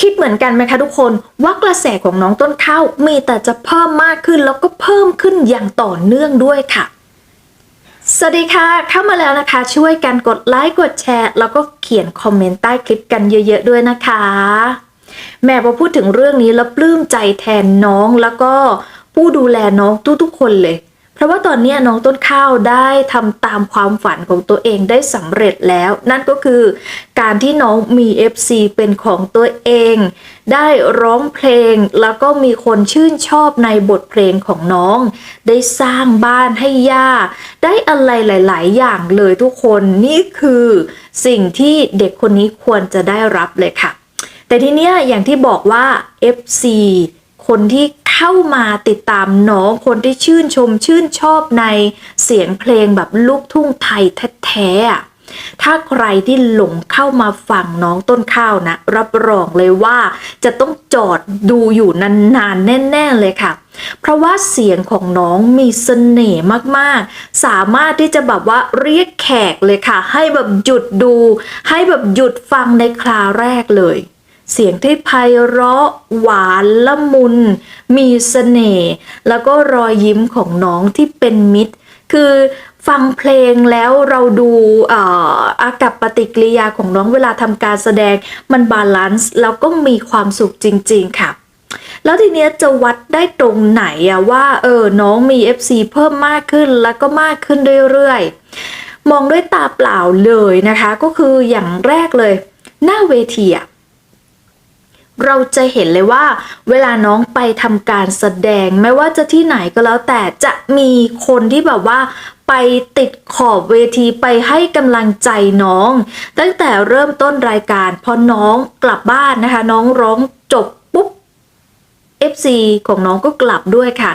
คิดเหมือนกันไหมคะทุกคนว่ากระแสของน้องต้นข้าวมีแต่จะเพิ่มมากขึ้นแล้วก็เพิ่มขึ้นอย่างต่อเนื่องด้วยค่ะ สวัสดีค่ะ เข้ามาแล้วนะคะ ช่วยกันกดไลค์กดแชร์ แล้วก็เขียนคอมเมนต์ใต้คลิปกันเยอะๆด้วยนะคะ แม่พอพูดถึงเรื่องนี้แล้วปลื้มใจแทนน้องแล้วก็ผู้ดูแลน้องทุกๆคนเลย ราะว่าตอนนี้น้องต้นข้าวได้ทำตามความฝันของตัวเองได้สำเร็จแล้ว นั่นก็คือการที่น้องมี FC เป็นของตัวเอง ได้ร้องเพลงแล้วก็มีคนชื่นชอบในบทเพลงของน้อง ได้สร้างบ้านให้ย่า ได้อะไรหลาย ๆ อย่างเลยทุกคนนี่คือสิ่งที่เด็กคนนี้ควรจะได้รับเลยค่ะ แต่ทีเนี้ยอย่างที่บอกว่า FC คนที่เข้ามาติดตามน้องคนที่ชื่นชมชื่นชอบในเสียงเพลงแบบลูกทุ่งไทยแท้ๆถ้าใครที่หลงเข้ามาฟังน้องต้นข้าวนะ รับรองเลยว่าจะต้องจอดดูอยู่นานๆ แน่ๆเลยค่ะ เพราะว่าเสียงของน้องมีเสน่ห์มากๆ สามารถที่จะแบบว่าเรียกแขกเลยค่ะ ให้แบบหยุดดู ให้แบบหยุดฟังในคราแรกเลย เสียงที่ไพเราะหวานละมุน มีเสน่ห์แล้วก็รอยยิ้มของน้องที่เป็นมิตร คือฟังเพลงแล้วเราดูเอ่ออากับปฏิกิริยาของน้องเวลาทำการแสดงมันบาลานซ์แล้วก็มีความสุขจริง ๆ ค่ะแล้วทีเนี้ยจะวัดได้ตรงไหนอะว่าเออน้องมี FC เพิ่มมากขึ้นแล้วก็มากขึ้นเรื่อยๆ มองด้วยตาเปล่าเลยนะคะ ก็คืออย่างแรกเลย หน้าเวทีอะ เราจะเห็นเลยว่า เวลาน้องไปทำการแสดงไม่ว่าจะที่ไหนก็แล้วแต่จะมีคนที่แบบว่าไปติดขอบเวทีไปให้กำลังใจน้อง ตั้งแต่เริ่มต้นรายการพอน้องกลับบ้านนะคะ น้องร้องจบ ปุ๊บ FC ของน้องก็กลับด้วยค่ะ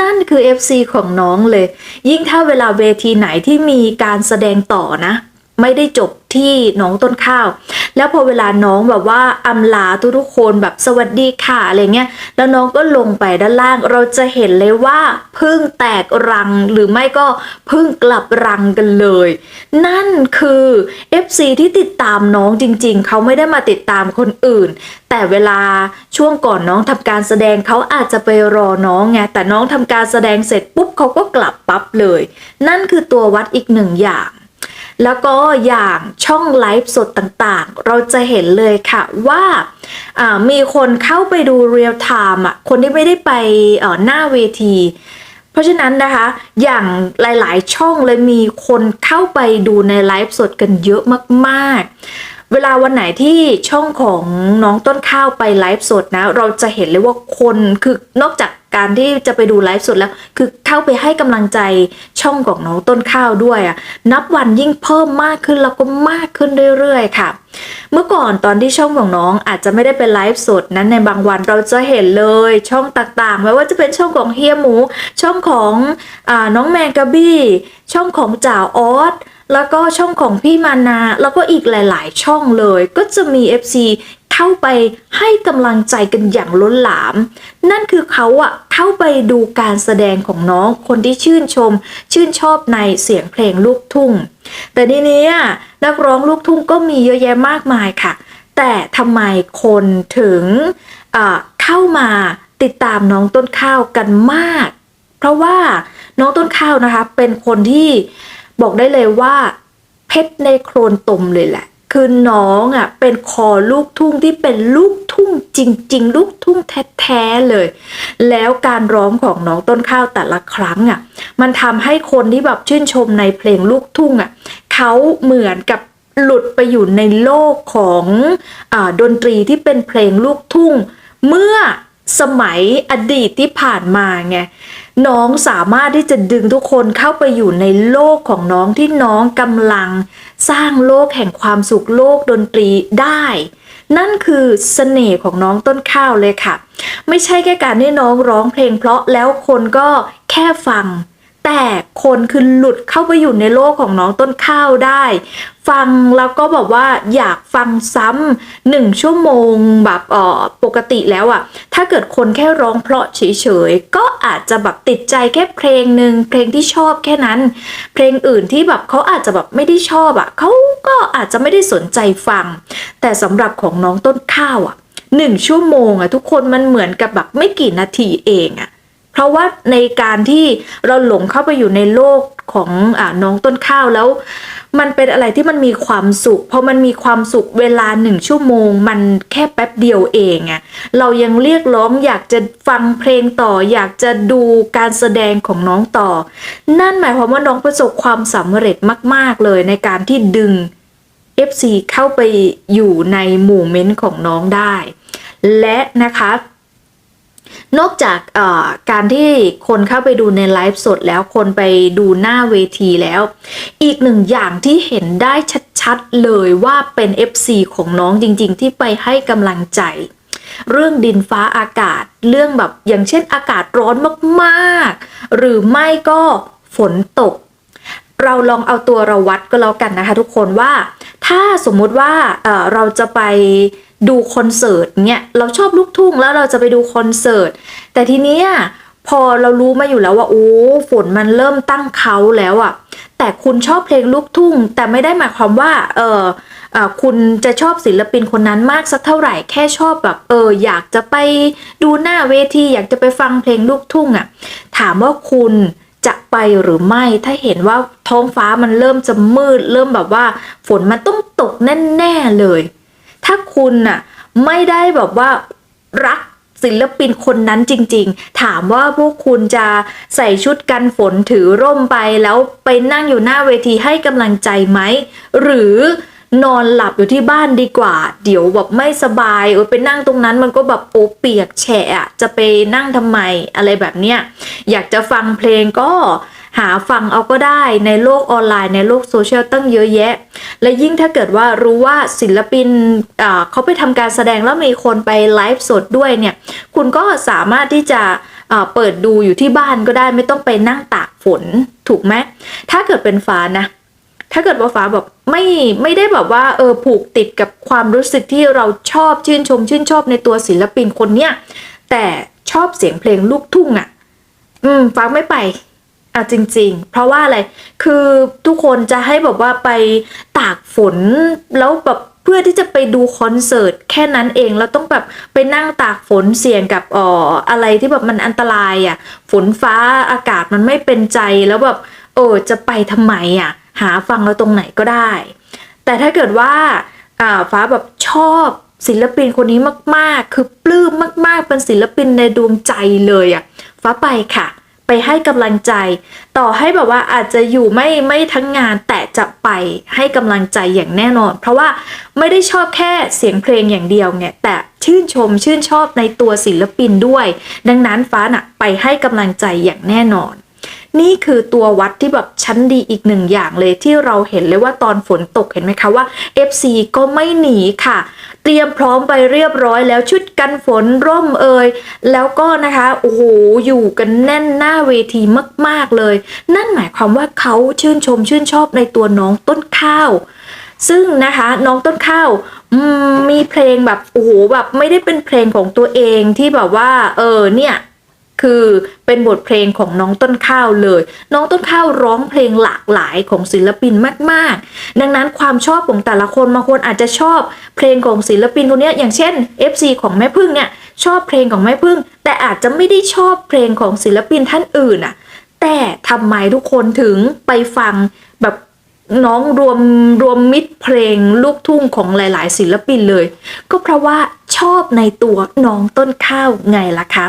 นั่นคือ FC ของน้องเลย ยิ่งถ้าเวลาเวทีไหนที่มีการแสดงต่อนะ ไม่ได้จบที่น้องต้นข้าว แล้วพอเวลาน้องแบบว่าอำลาทุกๆคนแบบสวัสดีค่ะอะไรเงี้ยแล้วน้องก็ลงไปด้านล่าง เราจะเห็นเลยว่าพึ่งแตกรังหรือไม่ก็พึ่งกลับรังกันเลย นั่นคือ FC ที่ติดตามน้องจริง ๆ เขาไม่ได้มาติดตามคนอื่น แต่เวลาช่วงก่อนน้องทำการแสดงเขาอาจจะไปรอน้องไงแต่น้องทำการแสดงเสร็จปุ๊บเขาก็กลับปั๊บเลย นั่นคือตัววัดอีกหนึ่งอย่าง แล้วก็อย่างช่องไลฟ์สดต่างๆ เราจะเห็นเลยค่ะว่ามีคนเข้าไปดูเรียลไทม์อะคนที่ไม่ได้ไปหน้าเวที เพราะฉะนั้นนะคะ อย่างหลายๆ ช่องเลยมีคนเข้าไปดูในไลฟ์สดกันเยอะมากๆเวลาวันไหนที่ช่องของน้องต้นข้าวไปไลฟ์สดนะ เราจะเห็นเลยว่าคนคือนอกจาก การที่จะไปดูไลฟ์สดแล้ว คือเข้าไปให้กำลังใจช่องของน้องต้นข้าวด้วยอะนับวันยิ่งเพิ่มมากขึ้นแล้วก็มากขึ้นเรื่อยๆ ค่ะ เมื่อก่อนตอนที่ช่องของน้องอาจจะไม่ได้เป็นไลฟ์สดนั้นในบางวันเราจะเห็นเลยช่องต่างๆ ไม่ว่าจะเป็นช่องของเฮียหมู ช่องของอน้องแมงกะบี้ ช่องของจ่าออสแล้วก็ช่องของพี่มานา แล้วก็อีกหลาย ๆ ช่องเลย ก็จะมี FC เข้าไปให้กำลังใจกันอย่างล้นหลาม นั่นคือเขาอะเข้าไปดูการแสดงของน้องคนที่ชื่นชม ชื่นชอบในเสียงเพลงลูกทุ่ง แต่ทีนี้นักร้องลูกทุ่งก็มีเยอะแยะมากมายค่ะ แต่ทำไมคนถึงเข้ามาติดตามน้องต้นข้าวกันมาก เพราะว่าน้องต้นข้าวนะคะเป็นคนที่บอกได้เลยว่าเพชรในโครนตมเลยแหละ คือน้องอะเป็นคอลูกทุ่งที่เป็นลูกทุ่งจริง ๆ ลูกทุ่งแท้ๆเลย แล้วการร้องของน้องต้นข้าวแต่ละครั้งอะมันทำให้คนที่แบบชื่นชมในเพลงลูกทุ่งอะเขาเหมือนกับหลุดไปอยู่ในโลกของอดนตรีที่เป็นเพลงลูกทุ่ง เมื่อ สมัยอดีตที่ผ่านมาไงน้องสามารถที่จะดึงทุกคนเข้าไปอยู่ในโลกของน้องที่น้องกำลัง สร้างโลกแห่งความสุขโลกดนตรีได้ นั่นคือเสน่ห์ของน้องต้นข้าวเลยค่ะ ไม่ใช่แค่การที่น้องร้องเพลงเพราะแล้วคนก็แค่ฟัง แต่คนคือหลุดเข้าไปอยู่ในโลกของน้องต้นข้าวได้ ฟังแล้วก็แบบว่าอยากฟังซ้ำหนึ่งชั่วโมงแบบเออปกติแล้วอะถ้าเกิดคนแค่ร้องเพราะเฉยๆ ก็อาจจะแบบติดใจแค่เพลงหนึ่งเพลงที่ชอบแค่นั้น เพลงอื่นที่แบบเขาอาจจะแบบไม่ได้ชอบอะเขาก็อาจจะไม่ได้สนใจฟัง แต่สำหรับของน้องต้นข้าวอะหนึ่งชั่วโมงอะทุกคนมันเหมือนกับแบบไม่กี่นาทีเองอะ เพราะว่าในการที่เราหลงเข้าไปอยู่ในโลกของอน้องต้นข้าวแล้ว มันเป็นอะไรที่มันมีความสุขพอมันมีความสุขเวลาหนึ่งชั่วโมง มันแค่แป๊บเดียวเองอะเรายังเรียกร้องอยากจะฟังเพลงต่อ อยากจะดูการแสดงของน้องต่อ นั่นหมายความว่าน้องประสบความสำเร็จมาก ๆเลยในการที่ดึง FC เข้าไปอยู่ในหมู่เม้นต์ของน้องได้ และนะคะ นอกจากการที่คนเข้าไปดูในไลฟ์สดแล้วคนไปดูหน้าเวทีแล้ว อีกหนึ่งอย่างที่เห็นได้ชัดๆเลยว่าเป็น FC ของน้องจริงๆ ที่ไปให้กำลังใจ เรื่องดินฟ้าอากาศ เรื่องแบบอย่างเช่นอากาศร้อนมากๆ หรือไม่ก็ฝนตก เราลองเอาตัวเราวัดก็แล้วกันนะคะทุกคนว่า ถ้าสมมุติว่าเราจะไป ดูคอนเสิร์ตเนี่ยเราชอบลูกทุ่งแล้วเราจะไปดูคอนเสิร์ตแต่ทีเนี้ยพอเรารู้มาอยู่แล้วว่าโอ้ฝนมันเริ่มตั้งเขาแล้วอะ่ะแต่คุณชอบเพลงลูกทุ่ง แต่ไม่ได้หมายความว่าเออเออคุณจะชอบศิลปินคนนั้นมากสักเท่าไหร่แค่ชอบแบบเอออยากจะไปดูหน้าเวทีอยากจะไปฟังเพลงลูกทุ่งอะ่ะถามว่าคุณจะไปหรือไม่ถ้าเห็นว่าท้องฟ้ามันเริ่มจะมืด เริ่มแบบว่า ฝนมันต้องตกแน่ ๆเลย ถ้าคุณน่ะไม่ได้แบบว่ารักศิลปินคนนั้นจริงๆ ถามว่าพวกคุณจะใส่ชุดกันฝนถือร่มไปแล้วไปนั่งอยู่หน้าเวทีให้กำลังใจไหม หรือนอนหลับอยู่ที่บ้านดีกว่า เดี๋ยวแบบไม่สบายไปนั่งตรงนั้นมันก็แบบโอเปียกแฉะจะไปนั่งทำไมอะไรแบบเนี้ยอยากจะฟังเพลงก็ หาฟังเอาก็ได้ในโลกออนไลน์ในโลกโซเชียลตั้งเยอะแยะ และยิ่งถ้าเกิดว่ารู้ว่าศิลปินเขาไปทำการแสดงแล้วมีคนไปไลฟ์สดด้วยเนี่ย คุณก็สามารถที่จะเปิดดูอยู่ที่บ้านก็ได้ไม่ต้องไปนั่งตากฝนถูกไหมถ้าเกิดเป็นฟ้านะถ้าเกิดว่าฟ้าแบบไม่ไม่ได้แบบว่าเออผูกติดกับความรู้สึกที่เราชอบชื่นชม ชื่นชอบในตัวศิลปินคนเนี้ยแต่ชอบเสียงเพลงลูกทุ่งอะ่ะ อืมฟ้าไม่ไป อะจริง ๆ เพราะว่าอะไร คือทุกคนจะให้แบบว่าไปตากฝนแล้วแบบเพื่อที่จะไปดูคอนเสิร์ตแค่นั้นเองแล้วต้องแบบไปนั่งตากฝนเสี่ยงกับอ่ออะไรที่แบบมันอันตรายอะฝนฟ้าอากาศมันไม่เป็นใจแล้วแบบเออจะไปทำไมอะหาฟังเราตรงไหนก็ได้ แต่ถ้าเกิดว่าอ่าฟ้าแบบชอบศิลปินคนนี้มากๆ คือปลื้มมากๆ เป็นศิลปินในดวงใจเลยอะฟ้าไปค่ะ ไปให้กำลังใจ ต่อให้แบบว่าอาจจะอยู่ไม่ไม่ทั้งงานแต่จะไปให้กำลังใจอย่างแน่นอน เพราะว่าไม่ได้ชอบแค่เสียงเพลงอย่างเดียวไงแต่ชื่นชมชื่นชอบในตัวศิลปินด้วย ดังนั้นฟ้าน่ะไปให้กำลังใจอย่างแน่นอน นี่คือตัววัดที่แบบชั้นดีอีกหนึ่งอย่างเลยที่เราเห็นเลยว่าตอนฝนตกเห็นไหมคะว่า FC ก็ไม่หนีค่ะ เตรียมพร้อมไปเรียบร้อยแล้วชุดกันฝนร่มเอ่ยแล้วก็นะคะโอ้โหอยู่กันแน่นหน้าเวทีมาก ๆเลย นั่นหมายความว่าเขาชื่นชมชื่นชอบในตัวน้องต้นข้าว ซึ่งนะคะน้องต้นข้าวมีเพลงแบบโอ้โหแบบไม่ได้เป็นเพลงของตัวเองที่แบบว่าเออเนี่ย คือเป็นบทเพลงของน้องต้นข้าวเลย น้องต้นข้าวร้องเพลงหลากหลายของศิลปินมากๆ ดังนั้นความชอบของแต่ละคนบางคนอาจจะชอบเพลงของศิลปินคนนี้อย่างเช่น FC ของแม่พึ่งเนี่ยชอบเพลงของแม่พึ่ง แต่อาจจะไม่ได้ชอบเพลงของศิลปินท่านอื่นอะแต่ทำไมทุกคนถึงไปฟังแบบน้องรวมรวมมิตรเพลงลูกทุ่งของหลาย ๆ ศิลปินเลย ก็เพราะว่าชอบในตัวน้องต้นข้าวไงล่ะคะ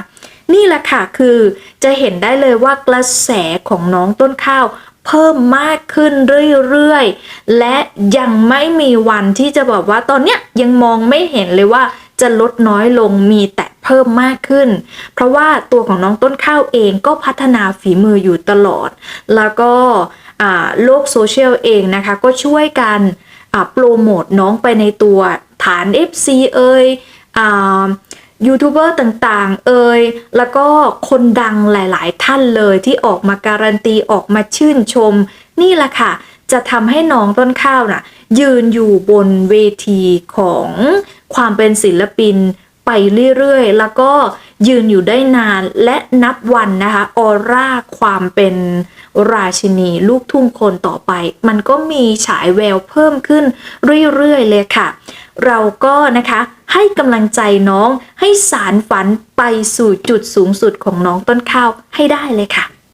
นี่แหละค่ะคือจะเห็นได้เลยว่ากระแสของน้องต้นข้าว เพิ่มมากขึ้นเรื่อยๆ และยังไม่มีวันที่จะบอกว่าตอนเนี้ยยังมองไม่เห็นเลยว่าจะลดน้อยลงมีแต่เพิ่มมากขึ้น เพราะว่าตัวของน้องต้นข้าวเองก็พัฒนาฝีมืออยู่ตลอด แล้วก็โลกโซเชียลเองนะคะ ก็ช่วยกันโปรโมทน้องไปในตัวฐาน FC เอ่ยอ ยูทูบเบอร์ต่างๆ เอ่ยแล้วก็คนดังหลายๆ ท่านเลยที่ออกมาการันตีออกมาชื่นชม นี่แหละค่ะ จะทำให้น้องต้นข้าวน่ะ ยืนอยู่บนเวทีของความเป็นศิลปินไปเรื่อยๆ แล้วก็ยืนอยู่ได้นานและนับวันนะคะออร่าความเป็นราชินีลูกทุ่งคนต่อไป มันก็มีฉายแววเพิ่มขึ้นเรื่อยๆ เลยค่ะ เราก็นะคะให้กำลังใจน้องให้สารฝันไปสู่จุดสูงสุดของน้องต้นข้าวให้ได้เลยค่ะ